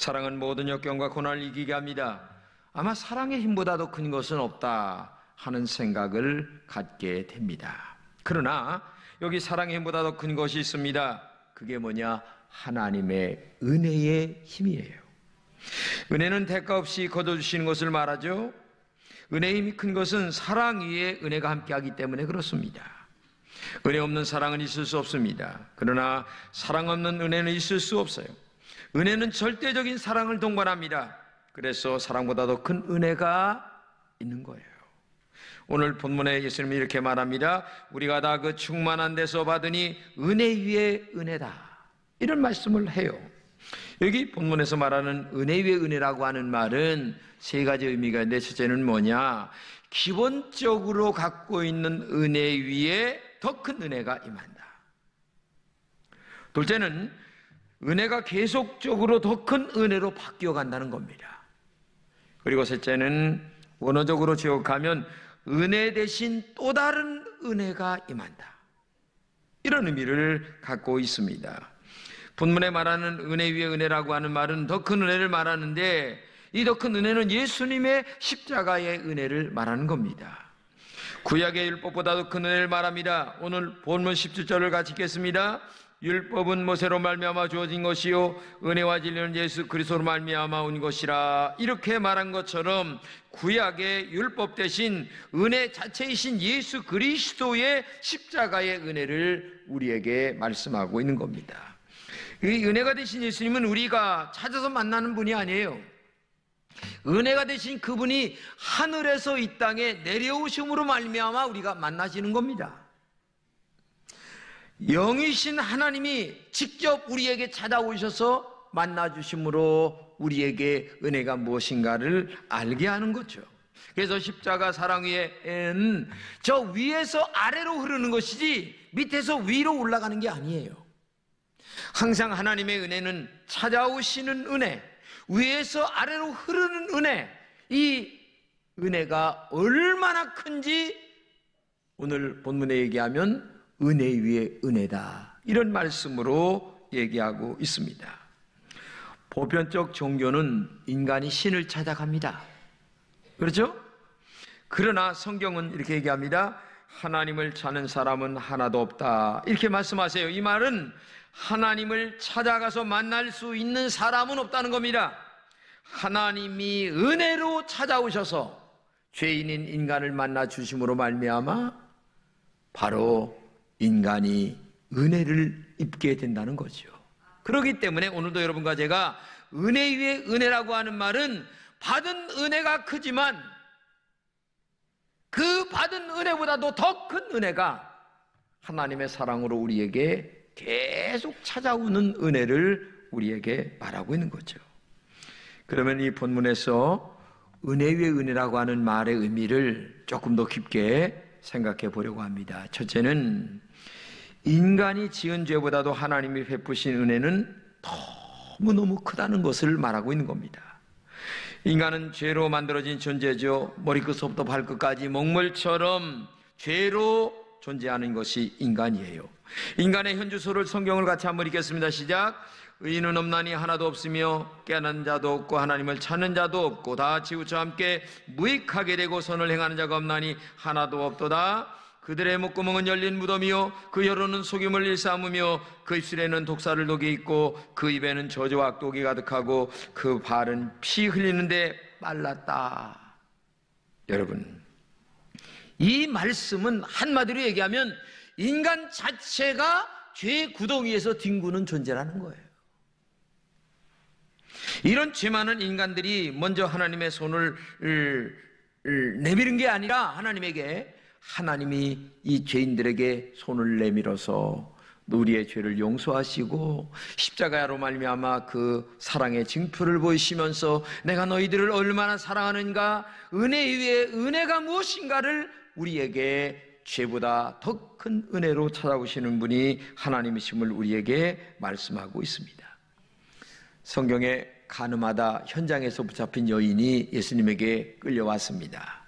사랑은 모든 역경과 고난을 이기게 합니다. 아마 사랑의 힘보다도 큰 것은 없다 하는 생각을 갖게 됩니다. 그러나 여기 사랑의 힘보다 더 큰 것이 있습니다. 그게 뭐냐? 하나님의 은혜의 힘이에요. 은혜는 대가 없이 거둬주시는 것을 말하죠. 은혜의 힘이 큰 것은 사랑 위에 은혜가 함께하기 때문에 그렇습니다. 은혜 없는 사랑은 있을 수 없습니다. 그러나 사랑 없는 은혜는 있을 수 없어요. 은혜는 절대적인 사랑을 동반합니다. 그래서 사랑보다 더 큰 은혜가 있는 거예요. 오늘 본문에 예수님이 이렇게 말합니다. 우리가 다 그 충만한 데서 받으니 은혜 위에 은혜다. 이런 말씀을 해요. 여기 본문에서 말하는 은혜 위에 은혜라고 하는 말은 세 가지 의미가 있는데 첫째는 뭐냐? 기본적으로 갖고 있는 은혜 위에 더 큰 은혜가 임한다. 둘째는 은혜가 계속적으로 더 큰 은혜로 바뀌어 간다는 겁니다. 그리고 셋째는 원어적으로 지역하면 은혜 대신 또 다른 은혜가 임한다. 이런 의미를 갖고 있습니다. 본문에 말하는 은혜 위의 은혜라고 하는 말은 더 큰 은혜를 말하는데 이 더 큰 은혜는 예수님의 십자가의 은혜를 말하는 겁니다. 구약의 율법보다도 큰 은혜를 말합니다. 오늘 본문 17절을 같이 읽겠습니다. 율법은 모세로 말미암아 주어진 것이요 은혜와 진리는 예수 그리스도로 말미암아 온 것이라 이렇게 말한 것처럼 구약의 율법 대신 은혜 자체이신 예수 그리스도의 십자가의 은혜를 우리에게 말씀하고 있는 겁니다. 이 은혜가 되신 예수님은 우리가 찾아서 만나는 분이 아니에요. 은혜가 되신 그분이 하늘에서 이 땅에 내려오심으로 말미암아 우리가 만나시는 겁니다. 영이신 하나님이 직접 우리에게 찾아오셔서 만나주심으로 우리에게 은혜가 무엇인가를 알게 하는 거죠. 그래서 십자가 사랑 위에는 저 위에서 아래로 흐르는 것이지 밑에서 위로 올라가는 게 아니에요. 항상 하나님의 은혜는 찾아오시는 은혜, 위에서 아래로 흐르는 은혜, 이 은혜가 얼마나 큰지 오늘 본문에 얘기하면 은혜 위에 은혜다. 이런 말씀으로 얘기하고 있습니다. 보편적 종교는 인간이 신을 찾아갑니다. 그렇죠? 그러나 성경은 이렇게 얘기합니다. 하나님을 찾는 사람은 하나도 없다. 이렇게 말씀하세요. 이 말은 하나님을 찾아가서 만날 수 있는 사람은 없다는 겁니다. 하나님이 은혜로 찾아오셔서 죄인인 인간을 만나 주심으로 말미암아 바로 인간이 은혜를 입게 된다는 거죠. 그렇기 때문에 오늘도 여러분과 제가 은혜 위에 은혜라고 하는 말은 받은 은혜가 크지만 그 받은 은혜보다도 더 큰 은혜가 하나님의 사랑으로 우리에게 계속 찾아오는 은혜를 우리에게 말하고 있는 거죠. 그러면 이 본문에서 은혜 위의 은혜라고 하는 말의 의미를 조금 더 깊게 생각해 보려고 합니다. 첫째는 인간이 지은 죄보다도 하나님이 베푸신 은혜는 너무너무 크다는 것을 말하고 있는 겁니다. 인간은 죄로 만들어진 존재죠. 머리끝부터 발끝까지 먹물처럼 죄로 존재하는 것이 인간이에요. 인간의 현주소를 성경을 같이 한번 읽겠습니다. 시작. 의인은 없나니 하나도 없으며 깨는 자도 없고 하나님을 찾는 자도 없고 다 지우쳐 함께 무익하게 되고 선을 행하는 자가 없나니 하나도 없도다. 그들의 목구멍은 열린 무덤이요 그 혀로는 속임을 일삼으며 그 입술에는 독사를 녹이 있고 그 입에는 저주와 악독이 가득하고 그 발은 피 흘리는데 빨랐다. 여러분 이 말씀은 한마디로 얘기하면 인간 자체가 죄 구덩이에서 뒹구는 존재라는 거예요. 이런 죄 많은 인간들이 먼저 하나님의 손을 내미는 게 아니라 하나님에게 하나님이 이 죄인들에게 손을 내밀어서 우리의 죄를 용서하시고 십자가로 말미암아 그 사랑의 징표를 보이시면서 내가 너희들을 얼마나 사랑하는가 은혜 위에 은혜가 무엇인가를 우리에게 죄보다 더 큰 은혜로 찾아오시는 분이 하나님이심을 우리에게 말씀하고 있습니다. 성경에 가늠하다 현장에서 붙잡힌 여인이 예수님에게 끌려왔습니다.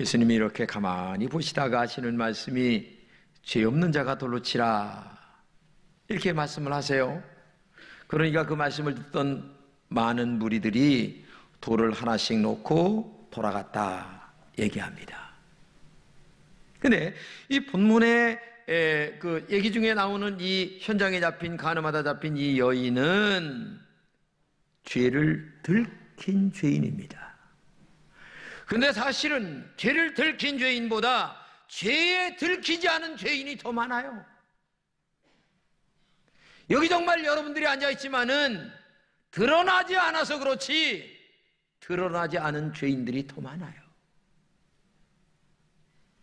예수님이 이렇게 가만히 보시다가 하시는 말씀이 죄 없는 자가 돌로 치라. 이렇게 말씀을 하세요. 그러니까 그 말씀을 듣던 많은 무리들이 돌을 하나씩 놓고 돌아갔다 얘기합니다. 근데 이 본문의 에, 그 얘기 중에 나오는 이 현장에 잡힌 가늠하다 잡힌 이 여인은 죄를 들킨 죄인입니다. 근데 사실은 죄를 들킨 죄인보다 죄에 들키지 않은 죄인이 더 많아요. 여기 정말 여러분들이 앉아 있지만은 드러나지 않아서 그렇지 드러나지 않은 죄인들이 더 많아요.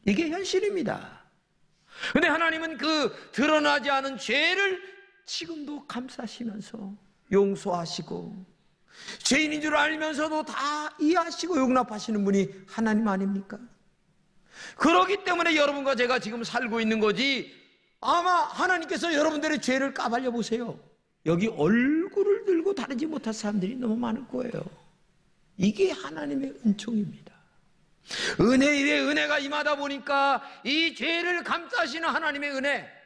이게 현실입니다. 근데 하나님은 그 드러나지 않은 죄를 지금도 감싸시면서 용서하시고 죄인인 줄 알면서도 다 이해하시고 용납하시는 분이 하나님 아닙니까? 그러기 때문에 여러분과 제가 지금 살고 있는 거지 아마 하나님께서 여러분들의 죄를 까발려 보세요. 여기 얼굴을 들고 다르지 못한 사람들이 너무 많을 거예요. 이게 하나님의 은총입니다. 은혜 위에 은혜가 임하다 보니까 이 죄를 감싸시는 하나님의 은혜.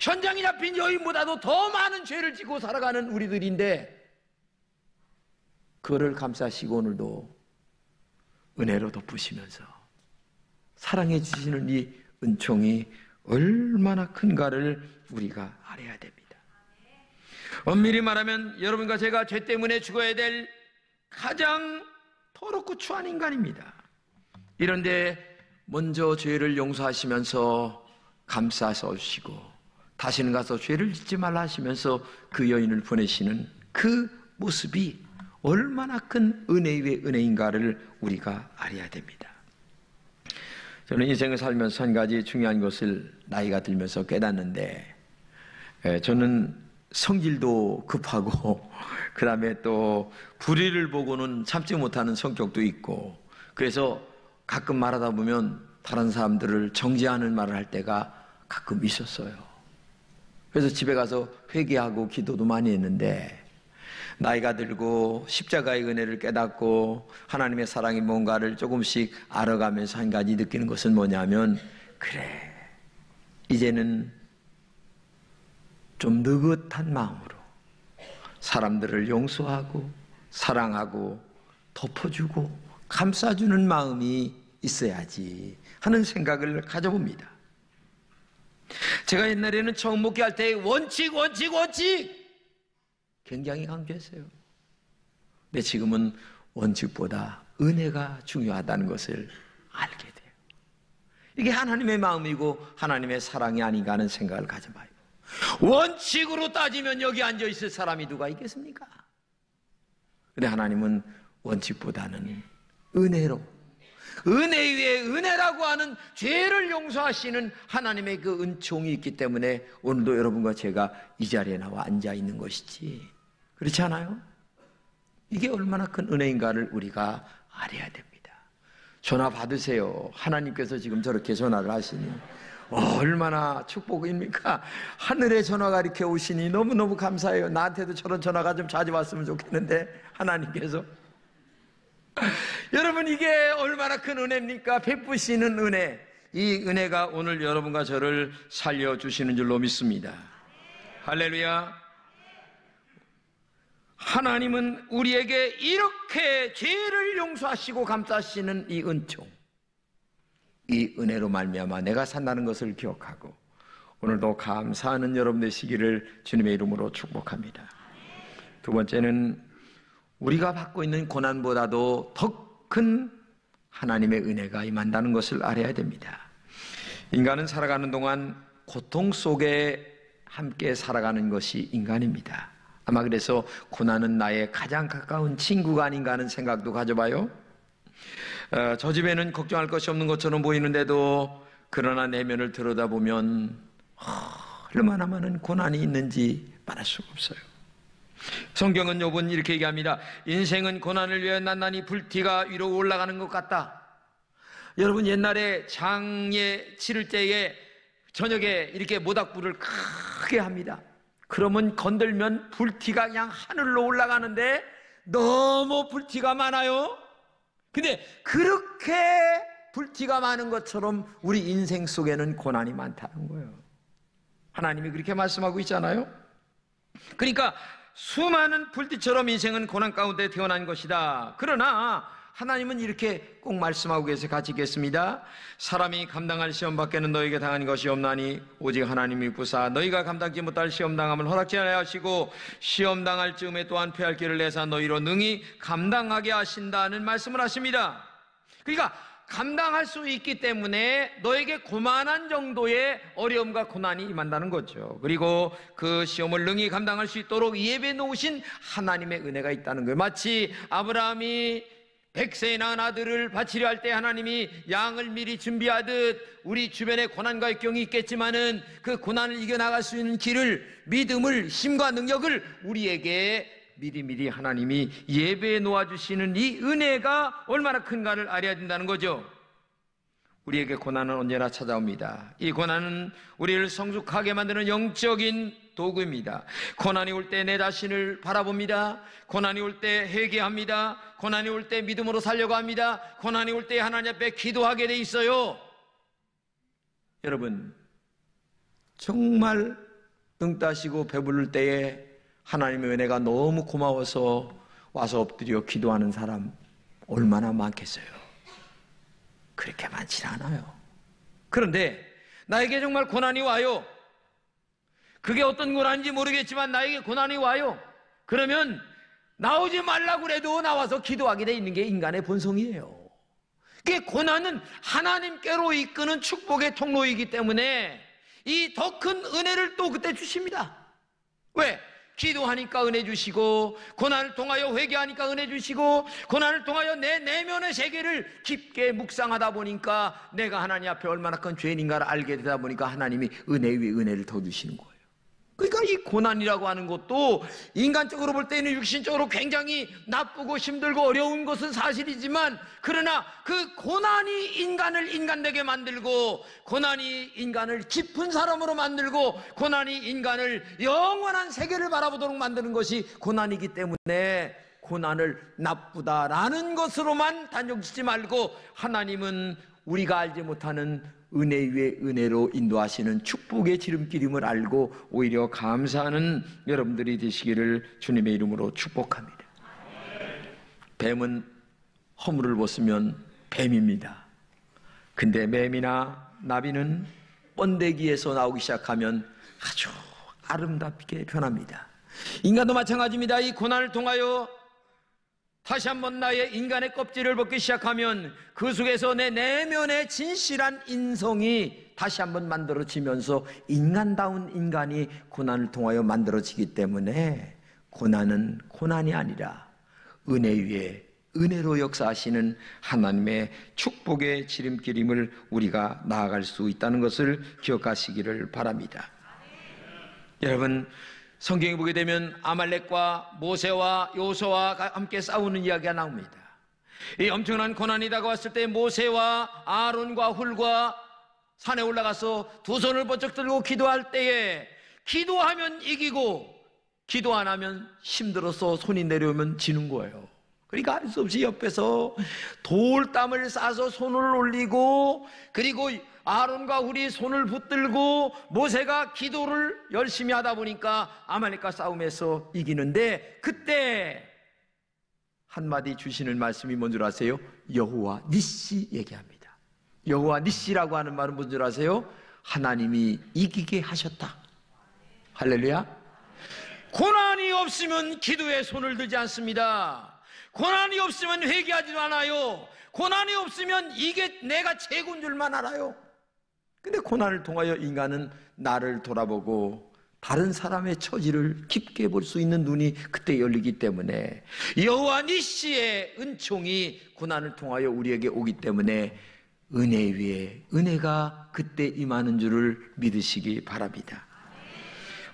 현장에 잡힌 여인보다도 더 많은 죄를 지고 살아가는 우리들인데, 그를 감싸시고 오늘도 은혜로 덮으시면서 사랑해 주시는 이 은총이 얼마나 큰가를 우리가 알아야 됩니다. 엄밀히 말하면 여러분과 제가 죄 때문에 죽어야 될 가장 더럽고 추한 인간입니다. 이런데 먼저 죄를 용서하시면서 감싸서 주시고 다시는 가서 죄를 짓지 말라 하시면서 그 여인을 보내시는 그 모습이 얼마나 큰 은혜 위의 은혜인가를 우리가 알아야 됩니다. 저는 인생을 살면서 한 가지 중요한 것을 나이가 들면서 깨닫는데 저는 성질도 급하고 그 다음에 또 불의를 보고는 참지 못하는 성격도 있고 그래서 가끔 말하다 보면 다른 사람들을 정지하는 말을 할 때가 가끔 있었어요. 그래서 집에 가서 회개하고 기도도 많이 했는데 나이가 들고 십자가의 은혜를 깨닫고 하나님의 사랑이 뭔가를 조금씩 알아가면서 한 가지 느끼는 것은 뭐냐면 그래 이제는 좀 느긋한 마음으로 사람들을 용서하고 사랑하고 덮어주고 감싸주는 마음이 있어야지 하는 생각을 가져봅니다. 제가 옛날에는 처음 목회할 때 원칙, 원칙, 원칙 굉장히 강조했어요. 근데 지금은 원칙보다 은혜가 중요하다는 것을 알게 돼요. 이게 하나님의 마음이고 하나님의 사랑이 아닌가 하는 생각을 가져봐요. 원칙으로 따지면 여기 앉아 있을 사람이 누가 있겠습니까? 근데 하나님은 원칙보다는 은혜로 은혜 위에 은혜라고 하는 죄를 용서하시는 하나님의 그 은총이 있기 때문에 오늘도 여러분과 제가 이 자리에 나와 앉아 있는 것이지. 그렇지 않아요? 이게 얼마나 큰 은혜인가를 우리가 알아야 됩니다. 전화 받으세요. 하나님께서 지금 저렇게 전화를 하시니. 얼마나 축복입니까? 하늘의 전화가 이렇게 오시니 너무너무 감사해요. 나한테도 저런 전화가 좀 자주 왔으면 좋겠는데, 하나님께서. 여러분, 이게 얼마나 큰 은혜입니까? 베푸시는 은혜. 이 은혜가 오늘 여러분과 저를 살려주시는 줄로 믿습니다. 할렐루야. 하나님은 우리에게 이렇게 죄를 용서하시고 감싸시는 이 은총. 이 은혜로 말미암아 내가 산다는 것을 기억하고 오늘도 감사하는 여러분 되시기를 주님의 이름으로 축복합니다. 두 번째는 우리가 받고 있는 고난보다도 더 큰 하나님의 은혜가 임한다는 것을 알아야 됩니다. 인간은 살아가는 동안 고통 속에 함께 살아가는 것이 인간입니다. 아마 그래서 고난은 나의 가장 가까운 친구가 아닌가 하는 생각도 가져봐요. 어, 저 집에는 걱정할 것이 없는 것처럼 보이는데도 그러나 내면을 들여다보면 얼마나 많은 고난이 있는지 말할 수가 없어요. 성경은 요번 이렇게 얘기합니다. 인생은 고난을 위해 난난히 불티가 위로 올라가는 것 같다. 여러분 옛날에 장에 치를 때에 저녁에 이렇게 모닥불을 크게 합니다. 그러면 건들면 불티가 그냥 하늘로 올라가는데 너무 불티가 많아요. 근데 그렇게 불티가 많은 것처럼 우리 인생 속에는 고난이 많다는 거예요. 하나님이 그렇게 말씀하고 있잖아요. 그러니까 수많은 불빛처럼 인생은 고난 가운데 태어난 것이다. 그러나 하나님은 이렇게 꼭 말씀하고 계세요. 같이 읽겠습니다. 사람이 감당할 시험 밖에는 너에게 당한 것이 없나니 오직 하나님이 부사 너희가 감당지 못할 시험 당함을 허락지 않아 하시고 시험 당할 즈음에 또한 패할 길을 내사 너희로 능히 감당하게 하신다는 말씀을 하십니다. 그러니까 감당할 수 있기 때문에 너에게 고만한 정도의 어려움과 고난이 임한다는 거죠. 그리고 그 시험을 능히 감당할 수 있도록 예배 놓으신 하나님의 은혜가 있다는 거예요. 마치 아브라함이 백세의 낳은 아들을 바치려 할 때 하나님이 양을 미리 준비하듯 우리 주변에 고난과 역경이 있겠지만은 그 고난을 이겨나갈 수 있는 길을 믿음을 힘과 능력을 우리에게 미리미리 하나님이 예배에 놓아주시는 이 은혜가 얼마나 큰가를 알아야 된다는 거죠. 우리에게 고난은 언제나 찾아옵니다. 이 고난은 우리를 성숙하게 만드는 영적인 도구입니다. 고난이 올 때 내 자신을 바라봅니다. 고난이 올 때 회개합니다. 고난이 올 때 믿음으로 살려고 합니다. 고난이 올 때 하나님 앞에 기도하게 돼 있어요. 여러분, 정말 등 따시고 배부를 때에 하나님의 은혜가 너무 고마워서 와서 엎드려 기도하는 사람 얼마나 많겠어요? 그렇게 많지 않아요. 그런데 나에게 정말 고난이 와요. 그게 어떤 고난인지 모르겠지만 나에게 고난이 와요. 그러면 나오지 말라고 그래도 나와서 기도하게 돼 있는 게 인간의 본성이에요. 그 고난은 하나님께로 이끄는 축복의 통로이기 때문에 이 더 큰 은혜를 또 그때 주십니다. 왜? 기도하니까 은혜 주시고 고난을 통하여 회개하니까 은혜 주시고 고난을 통하여 내 내면의 세계를 깊게 묵상하다 보니까 내가 하나님 앞에 얼마나 큰 죄인인가를 알게 되다 보니까 하나님이 은혜 위에 은혜를 더 주시는 거예요. 그러니까 이 고난이라고 하는 것도 인간적으로 볼 때는 육신적으로 굉장히 나쁘고 힘들고 어려운 것은 사실이지만 그러나 그 고난이 인간을 인간되게 만들고 고난이 인간을 깊은 사람으로 만들고 고난이 인간을 영원한 세계를 바라보도록 만드는 것이 고난이기 때문에 고난을 나쁘다라는 것으로만 단정짓지 말고 하나님은 우리가 알지 못하는 은혜 위에 은혜로 인도하시는 축복의 지름길임을 알고 오히려 감사하는 여러분들이 되시기를 주님의 이름으로 축복합니다. 뱀은 허물을 벗으면 뱀입니다. 근데 뱀이나 나비는 번데기에서 나오기 시작하면 아주 아름답게 변합니다. 인간도 마찬가지입니다. 이 고난을 통하여 다시 한번 나의 인간의 껍질을 벗기 시작하면 그 속에서 내 내면의 진실한 인성이 다시 한번 만들어지면서 인간다운 인간이 고난을 통하여 만들어지기 때문에 고난은 고난이 아니라 은혜 위에 은혜로 역사하시는 하나님의 축복의 지름길임을 우리가 나아갈 수 있다는 것을 기억하시기를 바랍니다. 여러분 성경에 보게 되면 아말렉과 모세와 요소와 함께 싸우는 이야기가 나옵니다. 이 엄청난 고난이 다가왔을 때 모세와 아론과 훌과 산에 올라가서 두 손을 번쩍 들고 기도할 때에 기도하면 이기고 기도 안 하면 힘들어서 손이 내려오면 지는 거예요. 그러니까 할수 없이 옆에서 돌담을 싸서 손을 올리고 그리고 아론과 우리 손을 붙들고 모세가 기도를 열심히 하다 보니까 아말렉과 싸움에서 이기는데 그때 한마디 주시는 말씀이 뭔 줄 아세요? 여호와 니시 얘기합니다. 여호와 니시라고 하는 말은 뭔 줄 아세요? 하나님이 이기게 하셨다. 할렐루야. 고난이 없으면 기도에 손을 들지 않습니다. 고난이 없으면 회개하지도 않아요. 고난이 없으면 이게 내가 최고인 줄만 알아요. 근데 고난을 통하여 인간은 나를 돌아보고 다른 사람의 처지를 깊게 볼 수 있는 눈이 그때 열리기 때문에 여호와 니시의 은총이 고난을 통하여 우리에게 오기 때문에 은혜 위에 은혜가 그때 임하는 줄을 믿으시기 바랍니다.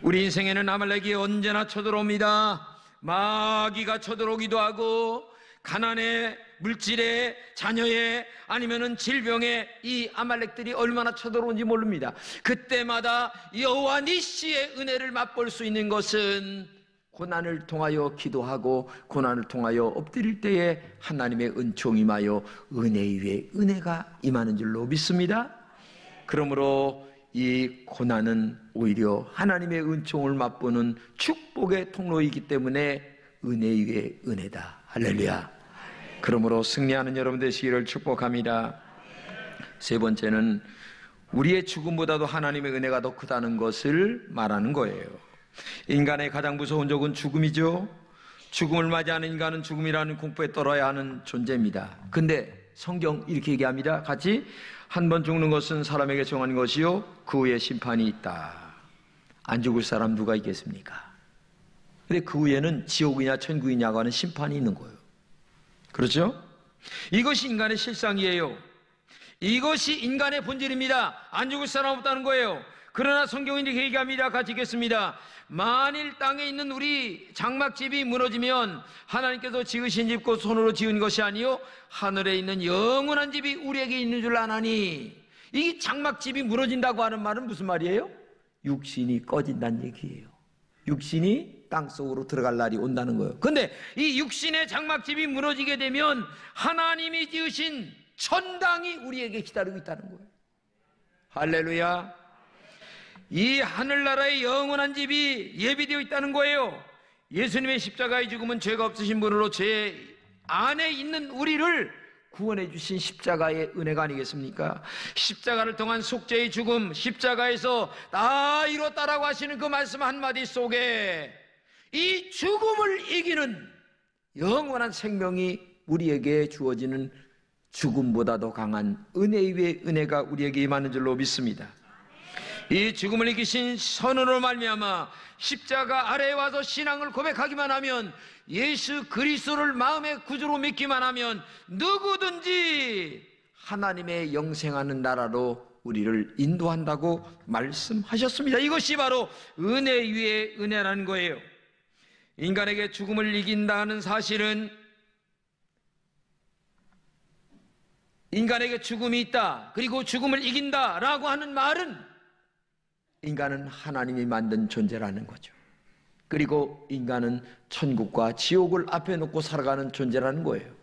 우리 인생에는 아말렉이 언제나 쳐들어옵니다. 마귀가 쳐들어오기도 하고 가난의 물질에 자녀에 아니면은 질병에 이 아말렉들이 얼마나 쳐들어온지 모릅니다. 그때마다 여호와 니시의 은혜를 맛볼 수 있는 것은 고난을 통하여 기도하고 고난을 통하여 엎드릴 때에 하나님의 은총이 임하여 은혜 위에 은혜가 임하는 줄로 믿습니다. 그러므로 이 고난은 오히려 하나님의 은총을 맛보는 축복의 통로이기 때문에 은혜 위에 은혜다. 할렐루야. 그러므로 승리하는 여러분 되시기를 축복합니다. 세 번째는 우리의 죽음보다도 하나님의 은혜가 더 크다는 것을 말하는 거예요. 인간의 가장 무서운 적은 죽음이죠. 죽음을 맞이하는 인간은 죽음이라는 공포에 떨어야 하는 존재입니다. 근데 성경 이렇게 얘기합니다. 같이 한 번 죽는 것은 사람에게 정한 것이요 그 후에 심판이 있다. 안 죽을 사람 누가 있겠습니까? 근데 그 후에는 지옥이냐 천국이냐고 하는 심판이 있는 거예요. 그렇죠? 이것이 인간의 실상이에요. 이것이 인간의 본질입니다. 안 죽을 사람 없다는 거예요. 그러나 성경은 이렇게 얘기합니다. 같이 읽겠습니다. 만일 땅에 있는 우리 장막집이 무너지면 하나님께서 지으신 집 곧 손으로 지은 것이 아니요 하늘에 있는 영원한 집이 우리에게 있는 줄 아나니 이 장막집이 무너진다고 하는 말은 무슨 말이에요? 육신이 꺼진다는 얘기예요. 육신이 땅 속으로 들어갈 날이 온다는 거예요. 근데 이 육신의 장막집이 무너지게 되면 하나님이 지으신 천당이 우리에게 기다리고 있다는 거예요. 할렐루야. 이 하늘나라의 영원한 집이 예비되어 있다는 거예요. 예수님의 십자가의 죽음은 죄가 없으신 분으로 죄 안에 있는 우리를 구원해 주신 십자가의 은혜가 아니겠습니까? 십자가를 통한 속죄의 죽음, 십자가에서 다 이뤘다라고 하시는 그 말씀 한마디 속에 이 죽음을 이기는 영원한 생명이 우리에게 주어지는 죽음보다도 강한 은혜 위의 은혜가 우리에게 임하는 줄로 믿습니다. 이 죽음을 이기신 선언으로 말미암아 십자가 아래에 와서 신앙을 고백하기만 하면 예수 그리스도를 마음의 구주로 믿기만 하면 누구든지 하나님의 영생하는 나라로 우리를 인도한다고 말씀하셨습니다. 이것이 바로 은혜 위의 은혜라는 거예요. 인간에게 죽음을 이긴다는 사실은 인간에게 죽음이 있다. 그리고 죽음을 이긴다 라고 하는 말은 인간은 하나님이 만든 존재라는 거죠. 그리고 인간은 천국과 지옥을 앞에 놓고 살아가는 존재라는 거예요.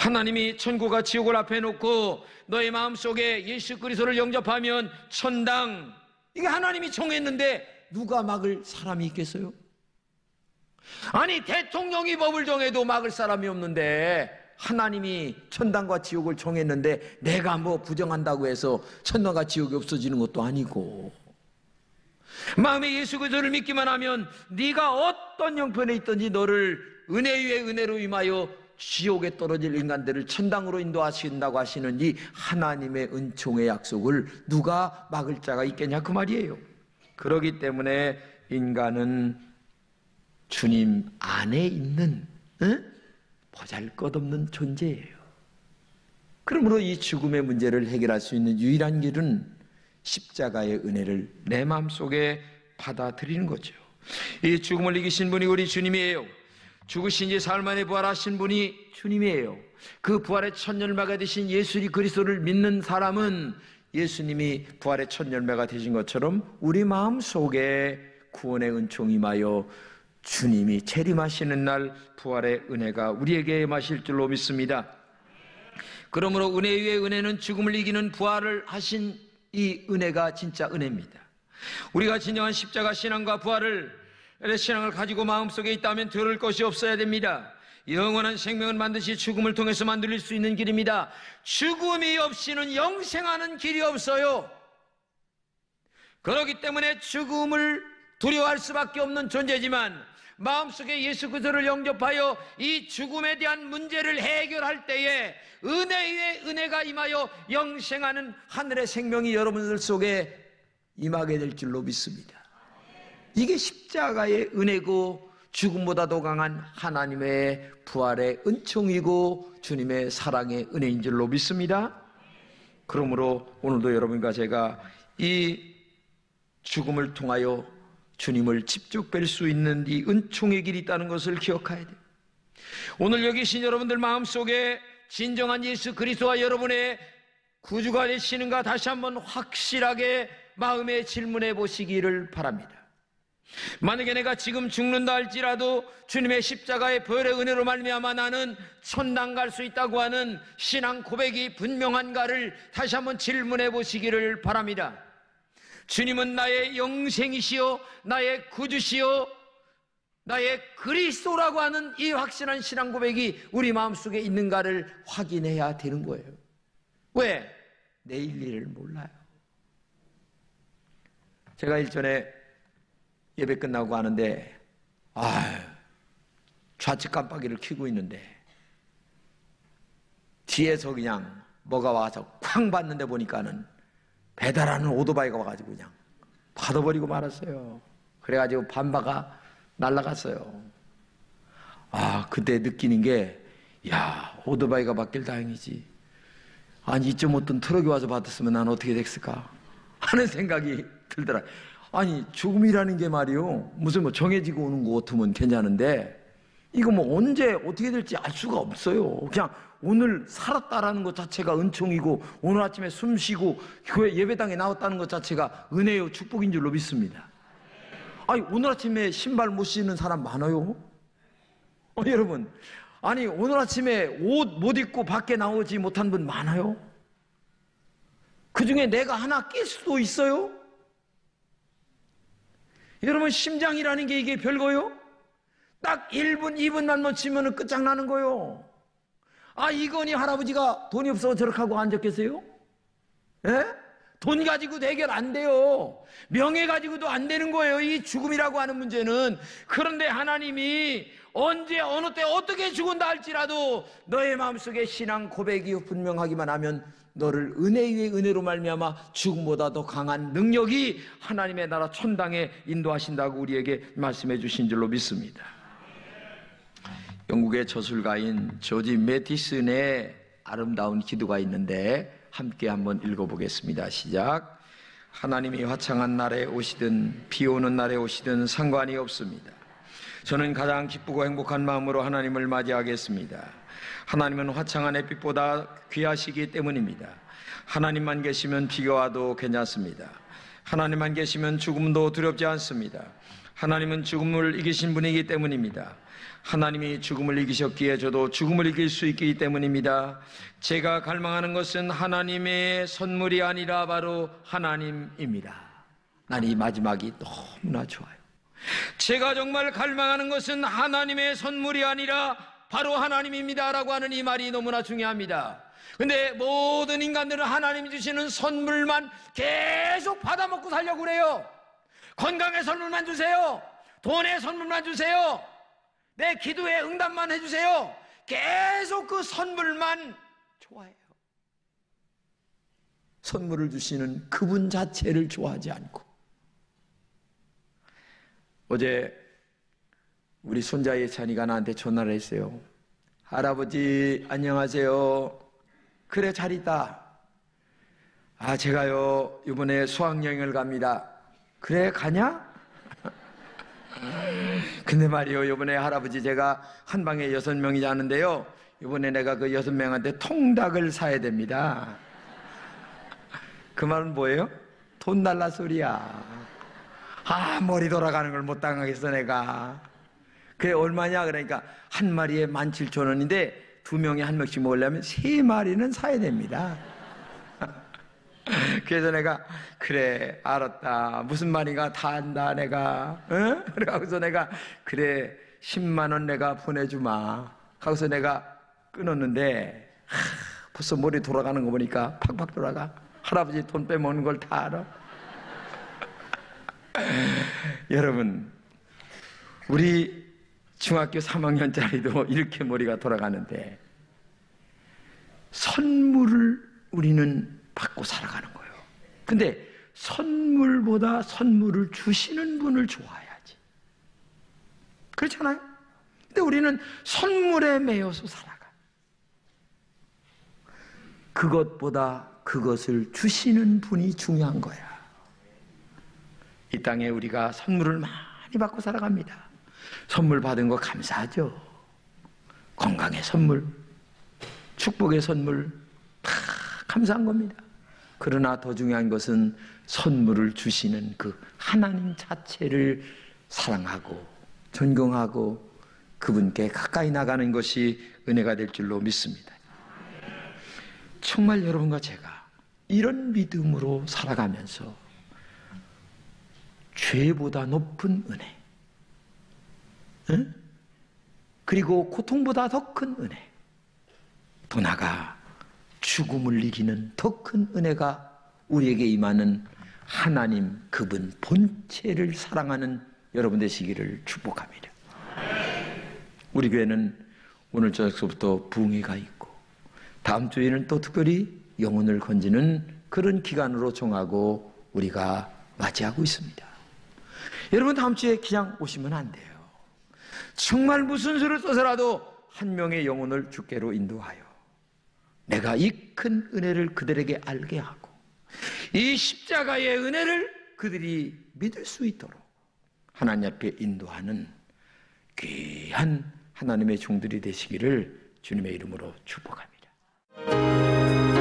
하나님이 천국과 지옥을 앞에 놓고 너의 마음속에 예수 그리스도를 영접하면 천당 이게 하나님이 정했는데 누가 막을 사람이 있겠어요? 아니 대통령이 법을 정해도 막을 사람이 없는데 하나님이 천당과 지옥을 정했는데 내가 뭐 부정한다고 해서 천당과 지옥이 없어지는 것도 아니고 마음에 예수 그리스도를 믿기만 하면 네가 어떤 형편에 있든지 너를 은혜 위에 은혜로 임하여 지옥에 떨어질 인간들을 천당으로 인도하신다고 하시는 이 하나님의 은총의 약속을 누가 막을 자가 있겠냐 그 말이에요. 그러기 때문에 인간은 주님 안에 있는 응? 보잘것없는 존재예요. 그러므로 이 죽음의 문제를 해결할 수 있는 유일한 길은 십자가의 은혜를 내 마음속에 받아들이는 거죠. 이 죽음을 이기신 분이 우리 주님이에요. 죽으신 지 사흘 만에 부활하신 분이 주님이에요. 그 부활의 첫 열매가 되신 예수리 그리스도를 믿는 사람은 예수님이 부활의 첫 열매가 되신 것처럼 우리 마음 속에 구원의 은총이 임하여 주님이 재림하시는 날 부활의 은혜가 우리에게 마실 줄로 믿습니다. 그러므로 은혜 위의 은혜는 죽음을 이기는 부활을 하신 이 은혜가 진짜 은혜입니다. 우리가 진정한 십자가 신앙과 부활을 신앙을 가지고 마음속에 있다면 들을 것이 없어야 됩니다. 영원한 생명은 반드시 죽음을 통해서 만들릴 수 있는 길입니다. 죽음이 없이는 영생하는 길이 없어요. 그렇기 때문에 죽음을 두려워할 수밖에 없는 존재지만 마음속에 예수 그리스도를 영접하여 이 죽음에 대한 문제를 해결할 때에 은혜의 은혜가 임하여 영생하는 하늘의 생명이 여러분들 속에 임하게 될 줄로 믿습니다. 이게 십자가의 은혜고 죽음보다도 강한 하나님의 부활의 은총이고 주님의 사랑의 은혜인 줄로 믿습니다. 그러므로 오늘도 여러분과 제가 이 죽음을 통하여 주님을 직접 뵐 수 있는 이 은총의 길이 있다는 것을 기억해야 돼요. 오늘 여기 계신 여러분들 마음속에 진정한 예수 그리스도와 여러분의 구주가 되시는가 다시 한번 확실하게 마음에 질문해 보시기를 바랍니다. 만약에 내가 지금 죽는다 할지라도 주님의 십자가의 벌의 은혜로 말미암아 나는 천당 갈 수 있다고 하는 신앙 고백이 분명한가를 다시 한번 질문해 보시기를 바랍니다. 주님은 나의 영생이시요, 나의 구주시요, 나의 그리스도라고 하는 이 확실한 신앙 고백이 우리 마음속에 있는가를 확인해야 되는 거예요. 왜? 내일 일을 몰라요. 제가 일전에 예배 끝나고 하는데, 아 좌측 깜빡이를 켜고 있는데, 뒤에서 그냥 뭐가 와서 쾅 봤는데 보니까는 배달하는 오토바이가 와가지고 그냥 받아버리고 말았어요. 그래가지고 반바가 날라갔어요. 아, 그때 느끼는 게, 야, 오토바이가 받길 다행이지. 아니, 2.5톤 트럭이 와서 받았으면 난 어떻게 됐을까? 하는 생각이 들더라. 아니, 죽음이라는 게 말이요. 무슨 뭐 정해지고 오는 거 같으면 괜찮은데, 이거 뭐 언제 어떻게 될지 알 수가 없어요. 그냥 오늘 살았다라는 것 자체가 은총이고, 오늘 아침에 숨 쉬고, 교회 예배당에 나왔다는 것 자체가 은혜요, 축복인 줄로 믿습니다. 아니, 오늘 아침에 신발 못 신는 사람 많아요? 어, 여러분. 아니, 오늘 아침에 옷 못 입고 밖에 나오지 못한 분 많아요? 그 중에 내가 하나 낄 수도 있어요? 여러분, 심장이라는 게 이게 별거요? 딱 1분, 2분만 놓치면 끝장나는 거요. 아, 이건희 할아버지가 돈이 없어서 저렇게 하고 앉았겠어요? 예? 돈 가지고도 해결 안 돼요. 명예 가지고도 안 되는 거예요. 이 죽음이라고 하는 문제는. 그런데 하나님이 언제, 어느 때, 어떻게 죽은다 할지라도 너의 마음속에 신앙 고백이 분명하기만 하면 너를 은혜 위에 은혜로 말미암아 죽음보다 더 강한 능력이 하나님의 나라 천당에 인도하신다고 우리에게 말씀해 주신 줄로 믿습니다. 영국의 저술가인 조지 매티슨의 아름다운 기도가 있는데 함께 한번 읽어보겠습니다. 시작. 하나님이 화창한 날에 오시든 비 오는 날에 오시든 상관이 없습니다. 저는 가장 기쁘고 행복한 마음으로 하나님을 맞이하겠습니다. 하나님은 화창한 햇빛보다 귀하시기 때문입니다. 하나님만 계시면 비가 와도 괜찮습니다. 하나님만 계시면 죽음도 두렵지 않습니다. 하나님은 죽음을 이기신 분이기 때문입니다. 하나님이 죽음을 이기셨기에 저도 죽음을 이길 수 있기 때문입니다. 제가 갈망하는 것은 하나님의 선물이 아니라 바로 하나님입니다. 난 이 마지막이 너무나 좋아요. 제가 정말 갈망하는 것은 하나님의 선물이 아니라 바로 하나님입니다라고 하는 이 말이 너무나 중요합니다. 근데 모든 인간들은 하나님이 주시는 선물만 계속 받아먹고 살려고 그래요. 건강의 선물만 주세요. 돈의 선물만 주세요. 내 기도에 응답만 해주세요. 계속 그 선물만 좋아해요. 선물을 주시는 그분 자체를 좋아하지 않고. 어제 우리 손자 예찬이가 나한테 전화를 했어요. 할아버지, 안녕하세요. 그래, 잘 있다. 아, 제가요, 이번에 수학여행을 갑니다. 그래, 가냐? 근데 말이요, 이번에 할아버지 제가 한 방에 여섯 명이 자는데요. 이번에 내가 그 여섯 명한테 통닭을 사야 됩니다. 그 말은 뭐예요? 돈 달라 소리야. 아, 머리 돌아가는 걸 못 당하겠어, 내가. 그래, 얼마냐? 그러니까 한 마리에 만 칠천 원인데 두 명이 한 명씩 먹으려면 세 마리는 사야 됩니다. 그래서 내가 그래 알았다. 무슨 말인가? 다 안다 내가. 어? 그래서 내가 그래 10만 원 내가 보내주마. 하고서 내가 끊었는데 하, 벌써 머리 돌아가는 거 보니까 팍팍 돌아가. 할아버지 돈 빼먹는 걸 다 알아. 여러분 우리 중학교 3학년짜리도 이렇게 머리가 돌아가는데 선물을 우리는 받고 살아가는 거예요. 근데 선물보다 선물을 주시는 분을 좋아해야지. 그렇잖아요? 근데 우리는 선물에 매여서 살아가. 그것보다 그것을 주시는 분이 중요한 거야. 이 땅에 우리가 선물을 많이 받고 살아갑니다. 선물 받은 거 감사하죠. 건강의 선물, 축복의 선물, 다 감사한 겁니다. 그러나 더 중요한 것은 선물을 주시는 그 하나님 자체를 사랑하고 존경하고 그분께 가까이 나가는 것이 은혜가 될 줄로 믿습니다. 정말 여러분과 제가 이런 믿음으로 살아가면서 죄보다 높은 은혜. 응? 그리고 고통보다 더 큰 은혜. 더 나가 죽음을 이기는 더 큰 은혜가 우리에게 임하는 하나님 그분 본체를 사랑하는 여러분 되시기를 축복합니다. 우리 교회는 오늘 저녁서부터 부흥회가 있고 다음 주에는 또 특별히 영혼을 건지는 그런 기간으로 정하고 우리가 맞이하고 있습니다. 여러분 다음 주에 그냥 오시면 안 돼요. 정말 무슨 수를 써서라도 한 명의 영혼을 주께로 인도하여 내가 이 큰 은혜를 그들에게 알게 하고 이 십자가의 은혜를 그들이 믿을 수 있도록 하나님 앞에 인도하는 귀한 하나님의 종들이 되시기를 주님의 이름으로 축복합니다.